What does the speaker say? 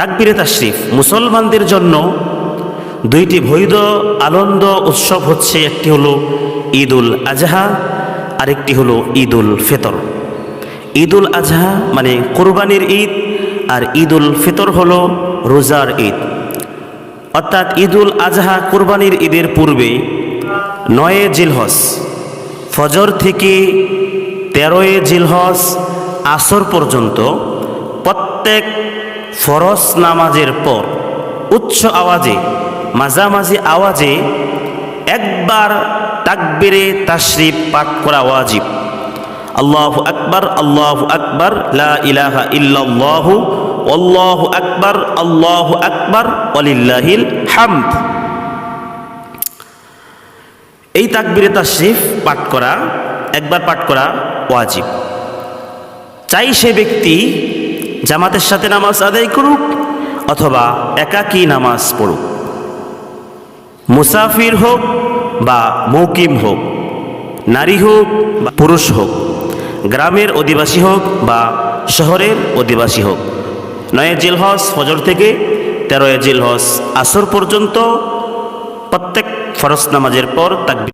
তাকবিরে তাশরিফ। মুসলমানদের জন্য দুইটি বৈধ আনন্দ উৎসব হচ্ছে, একটি হলো ঈদুল আজহা, আরেকটি হলো ঈদুল ফিতর। ঈদুল আজহা মানে কোরবানির ঈদ আর ঈদুল ফিতর হলো রোজার ঈদ। অর্থাৎ ঈদুল আজহা কোরবানির ঈদের পূর্বে নয়ে জিলহস ফজর থেকে তেরোয়ে জিলহস আসর পর্যন্ত প্রত্যেক ফরজ নামাজের পর উচ্চ আওয়াজে, মাঝামাঝি আওয়াজে একবার তাকবিরে তাশরিফ পাঠ করা ওয়াজিব। আল্লাহ আকবার আল্লাহ আকবার ইলাহা ইল্লাল্লাহু আল্লাহু আকবার আল্লাহু আকবার, ওয়ালিল্লাহিল হামদ। এই তাকবিরে তাশরিফ পাঠ করা, একবার পাঠ করা ওয়াজিব। চাই সে ব্যক্তি জামাতের সাথে নামাজ আদায় করুক অথবা একাকী নামাজ পড়ুক। মুসাফির হোক বা মৌকিম হোক, নারী হোক বা পুরুষ হোক, গ্রামের অধিবাসী হোক বা শহরের অধিবাসী হোক। নয় জিলহস ফজর থেকে তেরোয় জিলহস আসর পর্যন্ত প্রত্যেক ফরস নামাজের পর তাকবীর